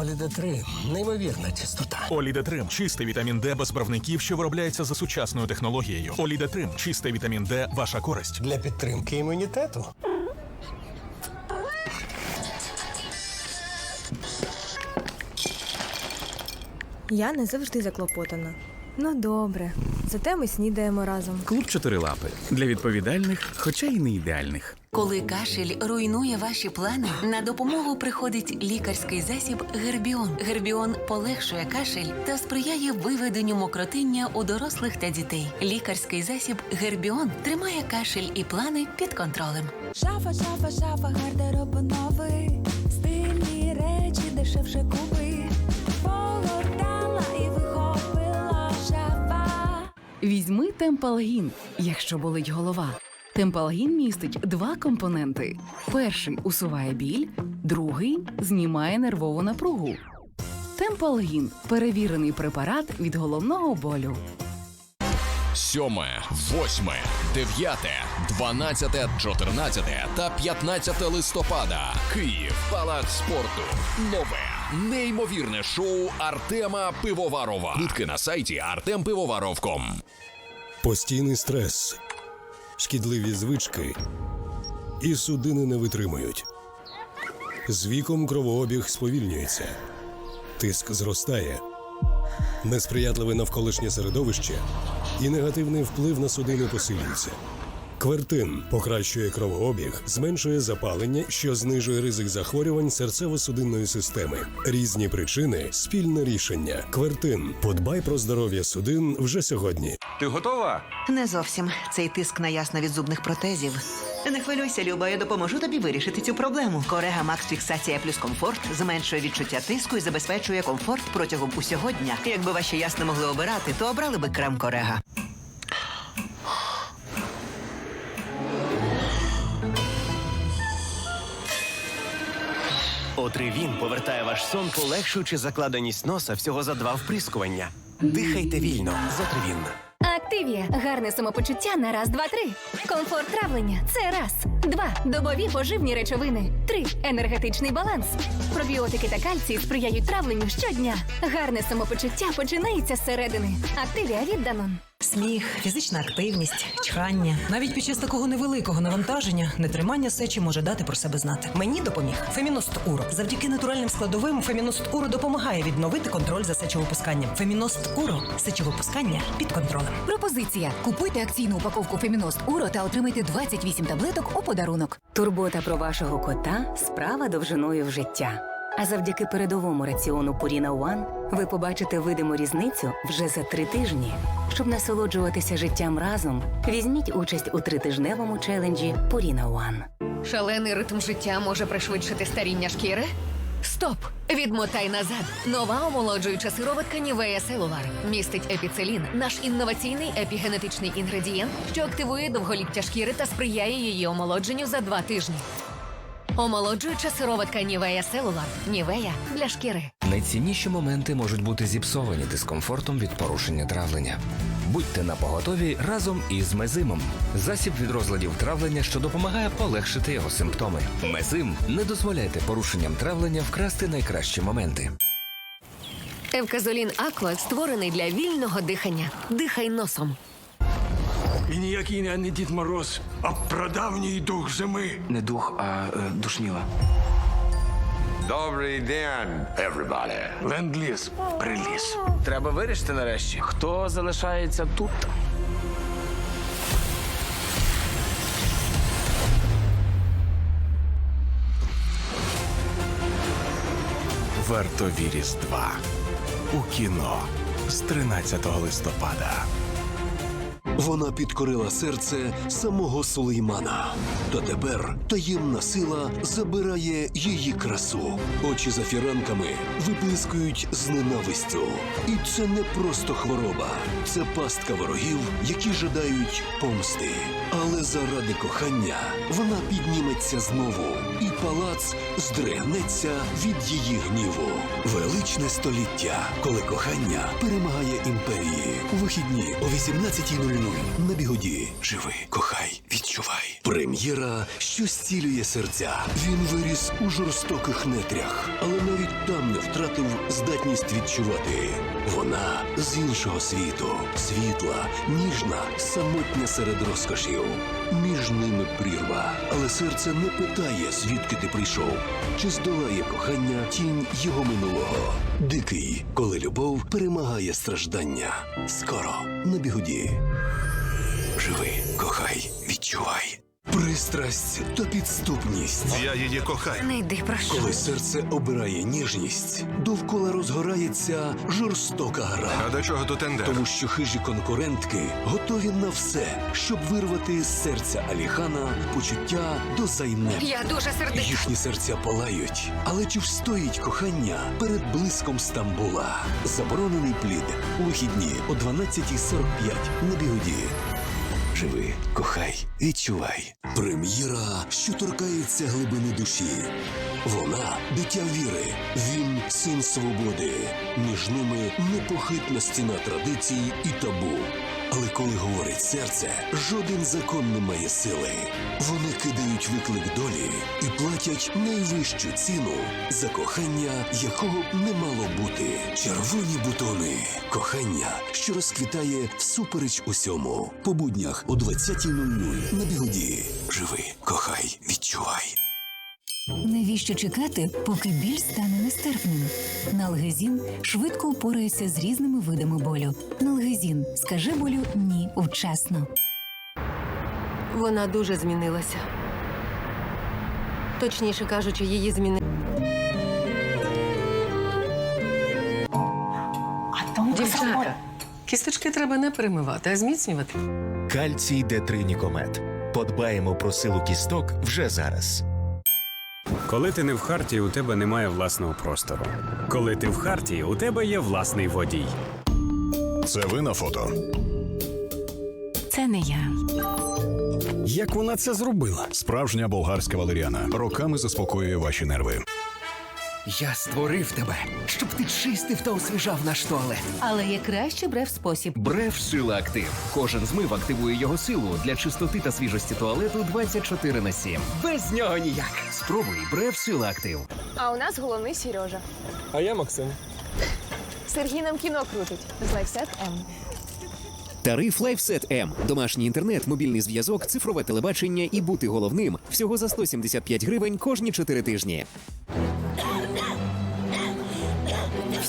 Оліде 3 неймовірна чистота. Олідетрим чистий вітамін Д без барвників, що виробляється за сучасною технологією. Олідетрим чистий вітамін Д, ваша користь. Для підтримки імунітету. Я не завжди заклопотана. Ну добре, зате ми снідаємо разом. Клуб чотирилапи для відповідальних, хоча й не ідеальних. Коли кашель руйнує ваші плани, на допомогу приходить лікарський засіб Гербіон. Гербіон полегшує кашель та сприяє виведенню мокротиння у дорослих та дітей. Лікарський засіб Гербіон тримає кашель і плани під контролем. Шафа, шафа, шафа, гардероб новий, Візьми Темпалгін, якщо болить голова. Темпалгін містить два компоненти: перший усуває біль, другий знімає нервову напругу. Темпалгін перевірений препарат від головного болю. Сьоме, восьме, дев'яте, дванадцяте, чотирнадцяте та п'ятнадцяте листопада. Київ, палац спорту. Нове неймовірне шоу Артема Пивоварова. Квитки на сайті artempivоvarov.com. Постійний стрес, шкідливі звички і судини не витримують. З віком кровообіг сповільнюється, тиск зростає, несприятливе навколишнє середовище і негативний вплив на судини посилюється. Квертин покращує кровообіг, зменшує запалення, що знижує ризик захворювань серцево-судинної системи. Різні причини спільне рішення. Квертин. Подбай про здоров'я судин вже сьогодні. Ти готова? Не зовсім цей тиск на ясно від зубних протезів. Не хвилюйся, Люба, я допоможу тобі вирішити цю проблему. Корега Макс Фіксація плюс комфорт зменшує відчуття тиску і забезпечує комфорт протягом усього дня. Якби ваші ясно могли обирати, то обрали би крем Корега. Отривін повертає ваш сон, полегшуючи закладеність носа всього за два вприскування. Дихайте вільно з Отривін. Активія. Гарне самопочуття на раз, два, три. Комфорт травлення. Це раз. Два. Добові поживні речовини. Три. Енергетичний баланс. Пробіотики та кальцій сприяють травленню щодня. Гарне самопочуття починається зсередини. Активія від Данон. Сміх, фізична активність, чхання. Навіть під час такого невеликого навантаження нетримання сечі може дати про себе знати. Мені допоміг Феміност Уро. Завдяки натуральним складовим Феміност Уро допомагає відновити контроль за сечовипусканням. Феміност Уро сечовипускання під контролем. Пропозиція: купуйте акційну упаковку Феміност Уро та отримайте 28 таблеток у подарунок. Турбота про вашого кота справа довжиною в життя. А завдяки передовому раціону Purina One ви побачите видиму різницю вже за три тижні. Щоб насолоджуватися життям разом, візьміть участь у тритижневому челенджі Purina One. Шалений ритм життя може пришвидшити старіння шкіри? Стоп! Відмотай назад. Нова омолоджуюча сироватка Нівея Селулар містить епіцелін, наш інноваційний епігенетичний інгредієнт, що активує довголіття шкіри та сприяє її омолодженню за два тижні. Омолоджуюча сироватка Нівея Селулар. Нівея для шкіри. Найцінніші моменти можуть бути зіпсовані дискомфортом від порушення травлення. Будьте на поготові разом із мезимом. Засіб від розладів травлення, що допомагає полегшити його симптоми. Мезим не дозволяйте порушенням травлення вкрасти найкращі моменти. Евказолін Аква створений для вільного дихання. Дихай носом. І ніякий не, не Дід Мороз, а прадавній дух зими. Не дух, а душніла. Добрий день, everybody. Ленд-ліз приліз. Треба вирішити нарешті, хто залишається тут. Вартові Різдва у кіно з 13 листопада. Вона підкорила серце самого Сулеймана. Та тепер таємна сила забирає її красу. Очі за фіранками виблискують з ненавистю. І це не просто хвороба, це пастка ворогів, які жадають помсти. Але заради кохання вона підніметься знову і палац здригнеться від її гніву. Величне століття, коли кохання перемагає імперії. У вихідні о 18.00 на бігоді. Живи, кохай, відчувай. Прем'єра, що зцілює серця. Він виріс у жорстоких нетрях, але навіть там не втратив здатність відчувати. Вона з іншого світу, світла, ніжна, самотня серед розкошів. Між ними прірва, але серце не питає, звідки ти прийшов, чи здолає кохання тінь його минулого. Дикий, коли любов перемагає страждання. Скоро на бігоді. Живи, кохай, відчувай. Пристрасть та підступність. Я її кохаю. Не йди, прошу. Коли серце обирає ніжність, довкола розгорається жорстока гра. А до чого тут тендер? Тому що хижі конкурентки готові на все, щоб вирвати з серця Аліхана почуття до зайнеп. Я дуже сердита. Їхні серця палають, але чи встоїть кохання перед блиском Стамбула? Заборонений плід у вихідні о 12.45 на бігоді. Живи, кохай, відчувай. Прем'єра, що торкається глибини душі. Вона дитя віри, він син свободи. Між ними непохитна стіна традицій і табу. Але коли говорить серце, жоден закон не має сили. Вони кидають виклик долі і платять найвищу ціну за кохання, якого б не мало бути. Червоні бутони. Кохання, що розквітає всупереч усьому. По буднях о 20.00 на бігоді. Живи, кохай, відчувай. Навіщо чекати, поки біль стане нестерпним? Налгезін швидко впорається з різними видами болю. Налгезін скаже болю ні вчасно. Вона дуже змінилася. Точніше кажучи, її зміни. Дівчата, кісточки треба не перемивати, а зміцнювати. Кальцій Д3 Нікомет. Подбаємо про силу кісток вже зараз. Коли ти не в харті, у тебе немає власного простору. Коли ти в харті, у тебе є власний водій. Це ви на фото. Це не я. Як вона це зробила? Справжня болгарська валеріана роками заспокоює ваші нерви. Я створив тебе, щоб ти чистив та освіжав наш туалет. Але є краще брев спосіб. Бреф Сила Актив. Кожен змив активує його силу для чистоти та свіжості туалету 24 на 7. Без нього ніяк. Спробуй Бреф Сила Актив. А у нас головний Сережа. А я Максим. Сергій нам кіно крутить з Лайфсет М. Тариф LifeSet M. Домашній інтернет, мобільний зв'язок, цифрове телебачення і бути головним. Всього за 175 гривень кожні 4 тижні.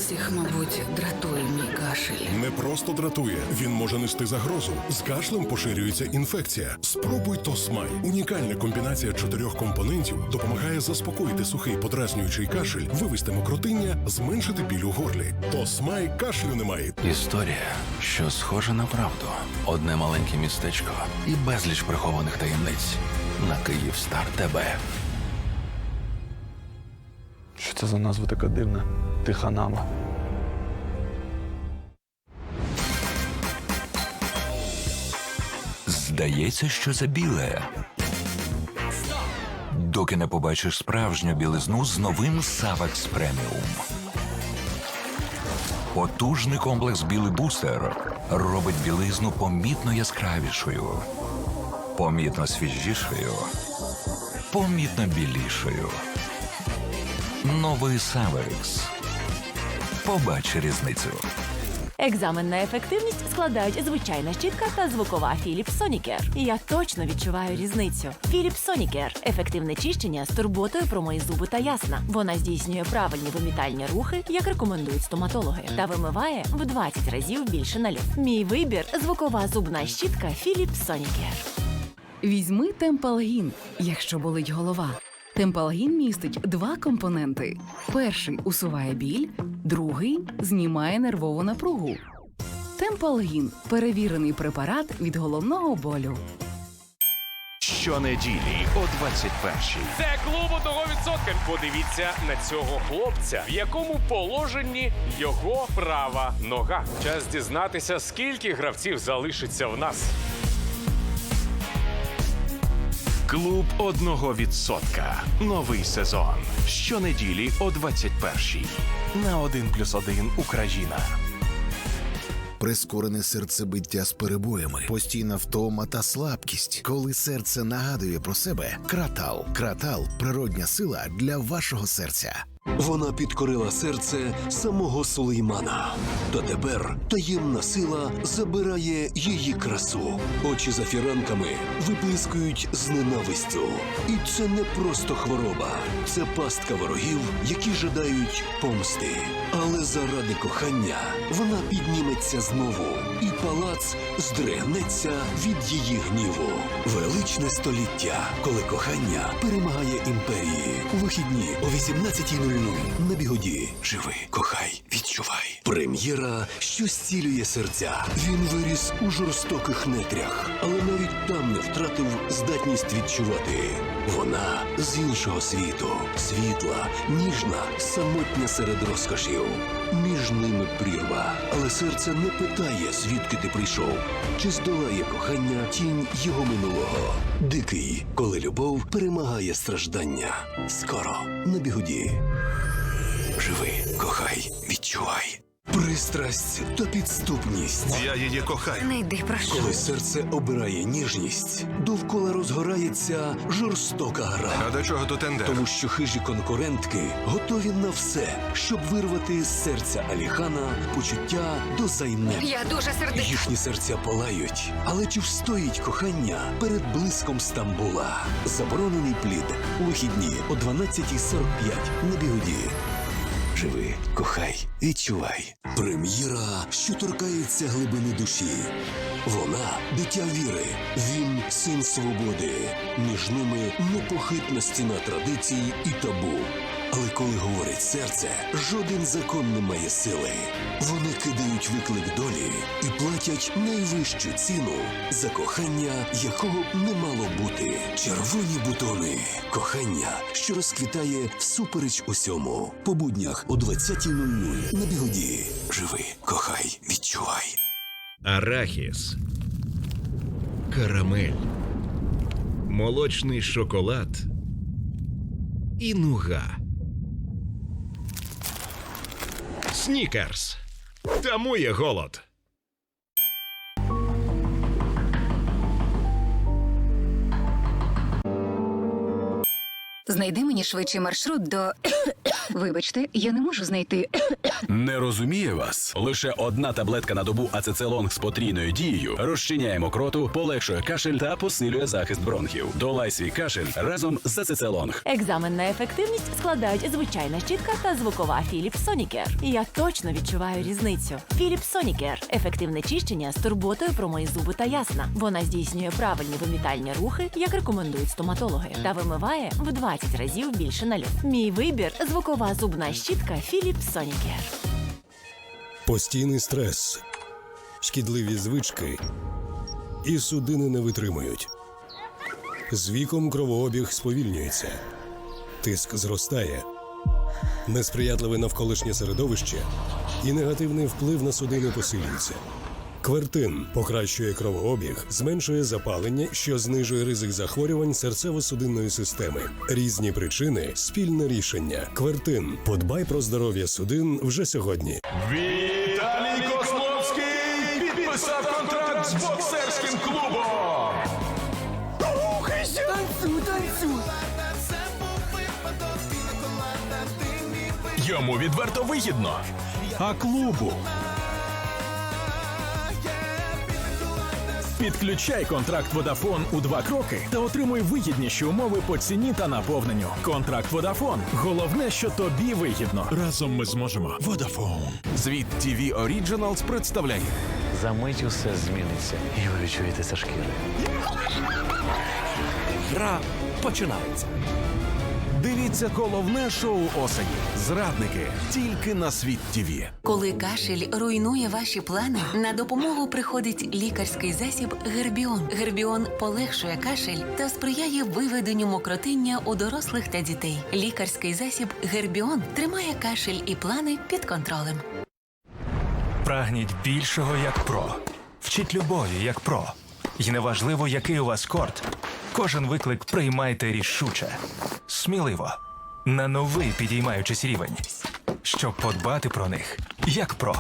Всіх, мабуть, дратує мій кашель. Не просто дратує, він може нести загрозу. З кашлем поширюється інфекція. Спробуй Тосмай. Унікальна комбінація чотирьох компонентів допомагає заспокоїти сухий подразнюючий кашель, вивести мокротиння, зменшити біль у горлі. Тосмай кашлю немає. Історія, що схожа на правду. Одне маленьке містечко і безліч прихованих таємниць на Київстар ТБ. Що це за назва така дивна? Тиха нама. Здається, що це біле. Доки не побачиш справжню білизну з новим Савекс Преміум. Потужний комплекс білий бустер робить білизну помітно яскравішою, помітно свіжішою, помітно білішою. Новий Савекс. Побач різницю. Екзамен на ефективність складають звичайна щітка та звукова Philips Sonicare. Я точно відчуваю різницю. Philips Sonicare – ефективне чищення з турботою про мої зуби та ясна. Вона здійснює правильні вимітальні рухи, як рекомендують стоматологи, та вимиває в 20 разів більше наліт. Мій вибір звукова зубна щітка Philips Sonicare. Візьми темпалгін, якщо болить голова. Темпалгін містить два компоненти: перший усуває біль, другий знімає нервову напругу. Темпалгін перевірений препарат від головного болю. Щонеділі о 21-й. Це клуб одного відсотка. Подивіться на цього хлопця, в якому положенні його права нога. Час дізнатися, скільки гравців залишиться в нас. Клуб одного відсотка. Новий сезон. Щонеділі о 21-й. На 1+,1 Україна. Прискорене серцебиття з перебоями, постійна втома та слабкість. Коли серце нагадує про себе, кратал. Кратал природня сила для вашого серця. Вона підкорила серце самого Сулеймана. Та тепер таємна сила забирає її красу. Очі за фіранками виблискують з ненавистю. І це не просто хвороба, це пастка ворогів, які жадають помсти. Але заради кохання вона підніметься знову, і палац здригнеться від її гніву. Величне століття, коли кохання перемагає імперії. У вихідні о 18.00 на бігоді. Живи, кохай, відчувай. Прем'єра, що зцілює серця. Він виріс у жорстоких нетрях, але навіть там не втратив здатність відчувати. Вона з іншого світу, світла, ніжна, самотня серед розкошів. Між ними прірва, але серце не питає, звідки ти прийшов, чи здолає кохання тінь його минулого. Дикий, коли любов перемагає страждання. Скоро на бігуді. Живи, кохай, відчувай. Пристрасть та підступність. Я її кохаю. Не йди, прошу. Коли серце обирає ніжність, довкола розгорається жорстока гра. А до чого тут тендер? Тому що хижі конкурентки готові на все, щоб вирвати з серця Аліхана почуття до зайнеп. Я дуже сердита. Їхні серця палають, але чи встоїть кохання перед блиском Стамбула? Заборонений плід у вихідні о 12.45 на бігоді. Живи, кохай, відчувай. Прем'єра, що торкається глибини душі. Вона дитя віри, він син свободи. Між ними непохитна стіна традицій і табу. Але коли говорить серце, жоден закон не має сили. Вони кидають виклик долі і платять найвищу ціну за кохання, якого б не мало бути. Червоні бутони. Кохання, що розквітає всупереч усьому. По буднях о 20.00 на бігоді. Живи, кохай, відчувай. Арахіс, карамель, молочний шоколад і нуга. Снікерс. Тамує голод. Знайди мені швидший маршрут до. Вибачте, я не можу знайти. Не розуміє вас. Лише одна таблетка на добу ацецелонг з потрійною дією розчиняє мокроту, полегшує кашель та посилює захист бронхів. Долай свій кашель разом з ацецелонг. Екзамен на ефективність складають звичайна щітка та звукова Philips Sonicare. Я точно відчуваю різницю. Philips Sonicare – ефективне чищення з турботою про мої зуби та ясна. Вона здійснює правильні вимітальні рухи, як рекомендують стоматологи, та вимиває в 20 разів більше налюб. Мій вибір звукова зубна щітка Philips Sonicare. Постійний стрес, шкідливі звички і судини не витримують. З віком кровообіг сповільнюється, тиск зростає, несприятливе навколишнє середовище і негативний вплив на судини посилюється. Квертин покращує кровообіг, зменшує запалення, що знижує ризик захворювань серцево-судинної системи. Різні причини спільне рішення. Квертин. Подбай про здоров'я судин вже сьогодні. Віталій Козловський підписав контракт з боксерським клубом. Рухайся! Йому відверто вигідно. А клубу. Підключай контракт Водафон у два кроки та отримуй вигідніші умови по ціні та наповненню. Контракт Водафон. Головне, що тобі вигідно. Разом ми зможемо. Водафон. Звіт TV Originals представляє. За мить усе зміниться, і ви відчуєте це шкіри. Гра починається. Дивіться головне шоу осені. Зрадники тільки на світ ТВ. Коли кашель руйнує ваші плани, на допомогу приходить лікарський засіб Гербіон. Гербіон полегшує кашель та сприяє виведенню мокротиння у дорослих та дітей. Лікарський засіб Гербіон тримає кашель і плани під контролем. Прагніть більшого як про. Вчіть любові як про. І неважливо, який у вас корт. Кожен виклик приймайте рішуче, сміливо, на новий підіймаючись рівень, щоб подбати про них як про.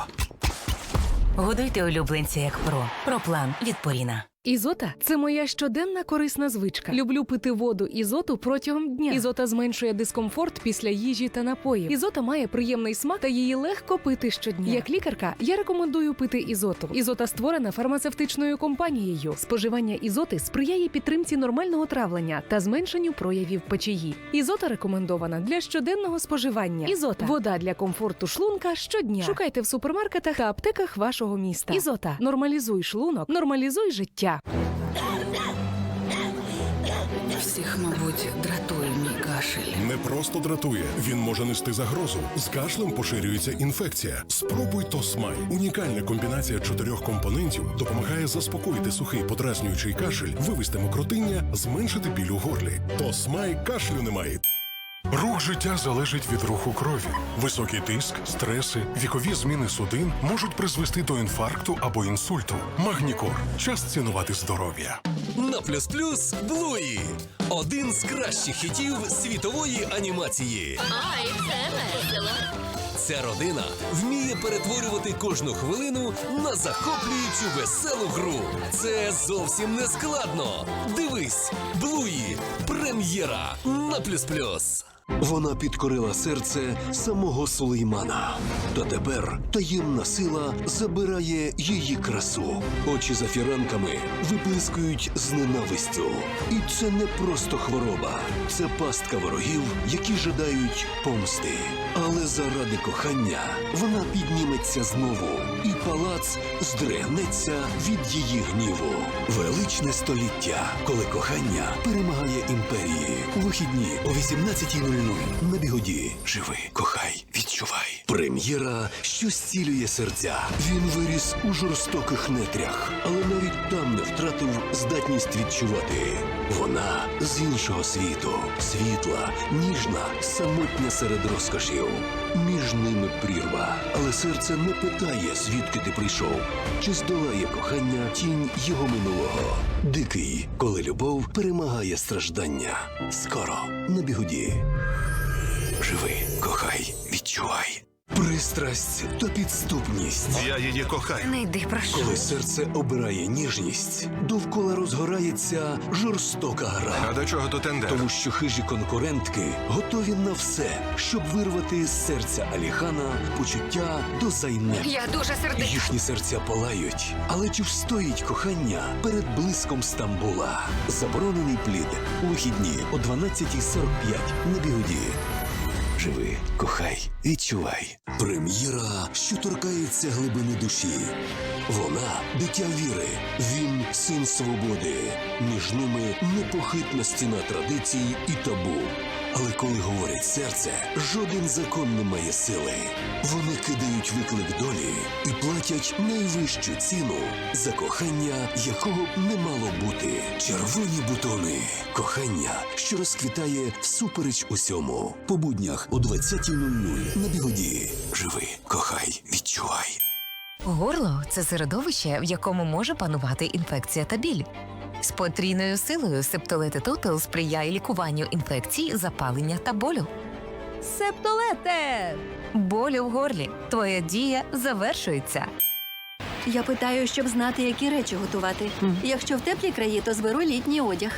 Годуйте улюбленця як про. Проплан від Поріна. Ізота це моя щоденна корисна звичка. Люблю пити воду ізоту протягом дня. Ізота зменшує дискомфорт після їжі та напоїв. Ізота має приємний смак та її легко пити щодня. Як лікарка, я рекомендую пити ізоту. Ізота створена фармацевтичною компанією. Споживання ізоти сприяє підтримці нормального травлення та зменшенню проявів печії. Ізота рекомендована для щоденного споживання. Ізота вода для комфорту шлунка щодня. Шукайте в супермаркетах та аптеках вашого міста. Ізота нормалізуй шлунок, нормалізуй життя. Всіх, мабуть, дратує мій кашель. Не просто дратує, він може нести загрозу. З кашлем поширюється інфекція. Спробуй Тосмай. Унікальна комбінація чотирьох компонентів допомагає заспокоїти сухий подразнюючий кашель, вивести мокротиння, зменшити біль у горлі. Тосмай кашлю немає. Рух життя залежить від руху крові. Високий тиск, стреси, вікові зміни судин можуть призвести до інфаркту або інсульту. Магнікор. Час цінувати здоров'я. На плюс плюс Блуї. Один з кращих хітів світової анімації. Ай, це весело. Ця родина вміє перетворювати кожну хвилину на захоплюючу веселу гру. Це зовсім не складно. Дивись, Блуї. Прем'єра на плюс плюс. Вона підкорила серце самого Сулеймана. Та тепер таємна сила забирає її красу. Очі за фіранками виблискують з ненавистю. І це не просто хвороба, це пастка ворогів, які жадають помсти. Але заради кохання вона підніметься знову, і палац здригнеться від її гніву. Величне століття, коли кохання перемагає імперії. У вихідні о 18.00 на бігоді. Живи, кохай, відчувай. Прем'єра, що зцілює серця. Він виріс у жорстоких нетрях, але навіть там не втратив здатність відчувати. Вона з іншого світу, світла, ніжна, самотня серед розкошів. Між ними прірва, але серце не питає, звідки ти прийшов, чи здолає кохання тінь його минулого. Дикий, коли любов перемагає страждання. Скоро на бігуді. Живи, кохай, відчувай. Пристрасть та підступність. Я її кохаю. Не йди, прошу. Коли серце обирає ніжність, довкола розгорається жорстока гра. А до чого тут ендер? Тому що хижі конкурентки готові на все, щоб вирвати з серця Аліхана почуття до зайнеп. Я дуже сердита. Їхні серця палають, але чи встоїть кохання перед блиском Стамбула? Заборонений плід у вихідні о 12.45 на бігоді. Живи, кохай, відчувай. Прем'єра, що торкається глибини душі. Вона дитя віри, він син свободи. Між ними непохитна стіна традицій і табу. Але коли говорить серце, жоден закон не має сили. Вони кидають виклик долі і платять найвищу ціну за кохання, якого б не мало бути. Червоні бутони. Кохання, що розквітає всупереч усьому. По буднях о 20.00 на бігоді. Живи, кохай, відчувай. Горло це середовище, в якому може панувати інфекція та біль. З потрійною силою септолети Тотал сприяє лікуванню інфекцій, запалення та болю. Септолете! Болю в горлі. Твоя дія завершується. Я питаю, щоб знати, які речі готувати. Якщо в теплі краї, то зберу літній одяг.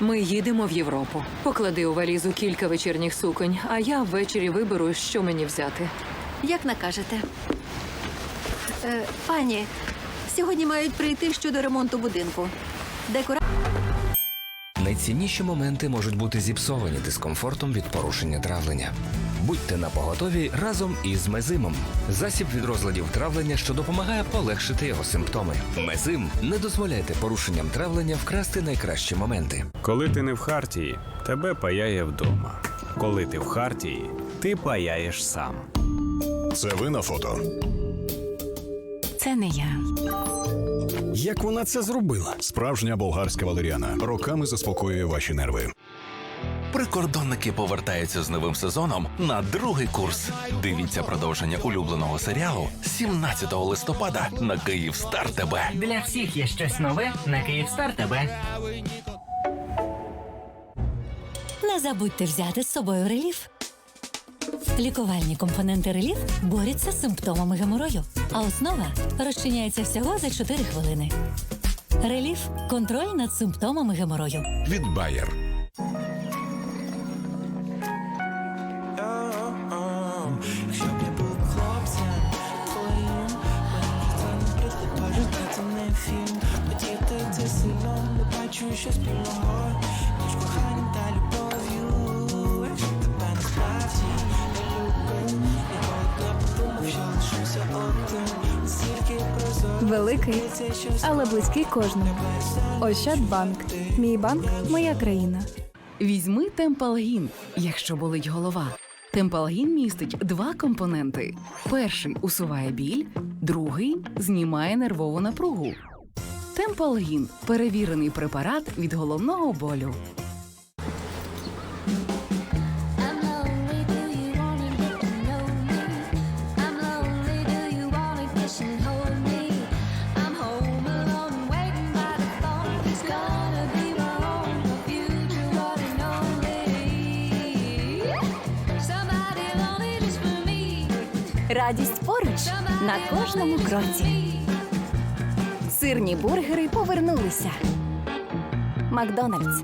Ми їдемо в Європу. Поклади у валізу кілька вечірніх суконь, а я ввечері виберу, що мені взяти. Як накажете. Е, пані, сьогодні мають прийти щодо ремонту будинку. Декора... Найцінніші моменти можуть бути зіпсовані дискомфортом від порушення травлення. Будьте на поготові разом із мезимом. Засіб від розладів травлення, що допомагає полегшити його симптоми. Мезим не дозволяйте порушенням травлення вкрасти найкращі моменти. Коли ти не в хартії, тебе паяє вдома. Коли ти в хартії, ти паяєш сам. Це ви на фото. Це не я. Як вона це зробила? Справжня болгарська валеріана роками заспокоює ваші нерви. Прикордонники повертаються з новим сезоном на другий курс. Дивіться продовження улюбленого серіалу 17 листопада на Київстар ТБ. Для всіх є щось нове на Київстар ТБ. Не забудьте взяти з собою реліф. Лікувальні компоненти реліф борються з симптомами геморою, а основа розчиняється всього за 4 хвилини. Реліф контроль над симптомами геморою. Від Bayer. Великий, але близький кожному. Ощадбанк. Мій банк, моя країна. Візьми Темпалгін, якщо болить голова. Темпалгін містить два компоненти: перший усуває біль, другий знімає нервову напругу. Темпалгін перевірений препарат від головного болю. Радість поруч на кожному кроці. Сирні бургери повернулися. Макдональдс.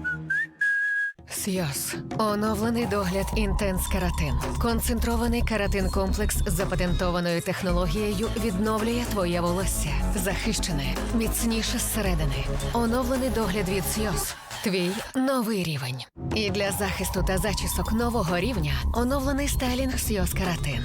Сйоз. Оновлений догляд інтенс каратин. Концентрований каратин комплекс з запатентованою технологією відновлює твоє волосся. Захищене, міцніше зсередини. Оновлений догляд від Сйоз. Твій новий рівень. І для захисту та зачісок нового рівня оновлений стайлінг Сйоз каратин.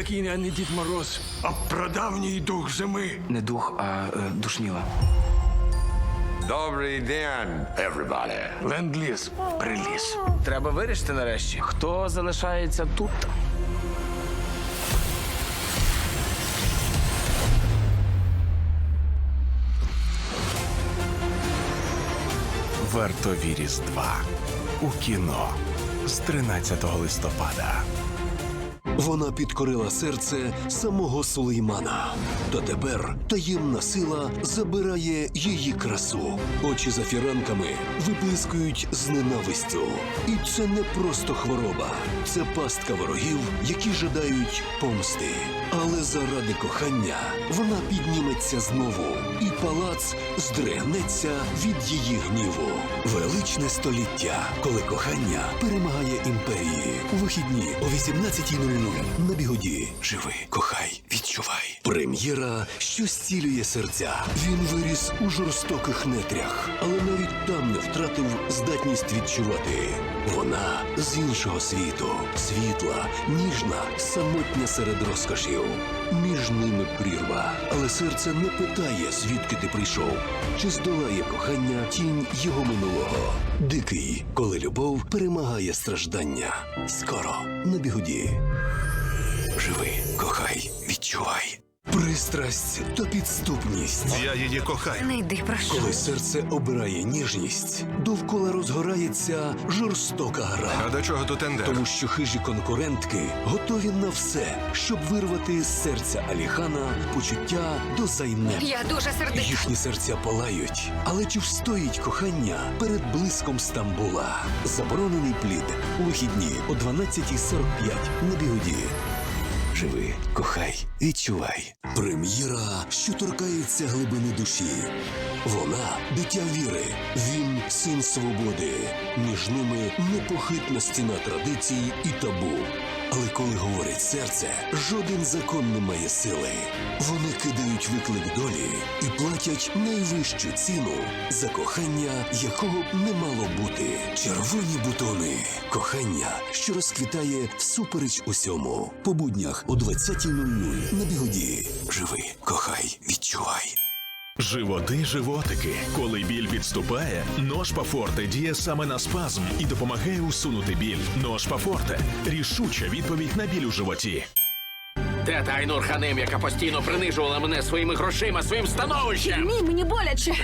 Ніякий я не Дід Мороз, а прадавній дух зими. Не дух, а е, душніла. Добрий день, everybody. Ленд-ліз приліз. Треба вирішити нарешті, хто залишається тут. Вартові Різдва у кіно з 13 листопада. Вона підкорила серце самого Сулеймана. Та тепер таємна сила забирає її красу. Очі за фіранками виблискують з ненавистю. І це не просто хвороба, це пастка ворогів, які жадають помсти. Але заради кохання вона підніметься знову, і палац здригнеться від її гніву. Величне століття, коли кохання перемагає імперії. У вихідні о 18.00 на бігоді. Живи, кохай, відчувай. Прем'єра, що зцілює серця. Він виріс у жорстоких нетрях, але навіть там не втратив здатність відчувати. Вона з іншого світу, світла, ніжна, самотня серед розкошів. Між ними прірва, але серце не питає, звідки ти прийшов, чи здолає кохання тінь його минулого. Дикий, коли любов перемагає страждання. Скоро на бігоді. Живи, кохай, відчувай. Пристрасть та підступність. Я її кохаю. Не йди, прошу. Коли серце обирає ніжність, довкола розгорається жорстока гра. А до чого тут ендер? Тому що хижі конкурентки готові на все, щоб вирвати з серця Аліхана почуття до зайне. Я дуже сердита. Їхні серця палають. Але чи встоїть кохання перед блиском Стамбула? Заборонений плід у вихідні о 12.45 на бігоді. Живи, кохай, відчувай. Прем'єра, що торкається глибини душі. Вона дитя віри, він син свободи. Між ними непохитна стіна традицій і табу. Але коли говорить серце, жоден закон не має сили. Вони кидають виклик долі і платять найвищу ціну за кохання, якого б не мало бути. Червоні бутони. Кохання, що розквітає всупереч усьому. По буднях о 20.00 на бігоді. Живи, кохай, відчувай. Животи, животики. Коли біль підступає, нож Пафорте діє саме на спазм і допомагає усунути біль. Нож Пафорте рішуча відповідь на біль у животі. Де та Айнур Ханим, яка постійно принижувала мене своїми грошима, своїм становищем? Ні, мені боляче.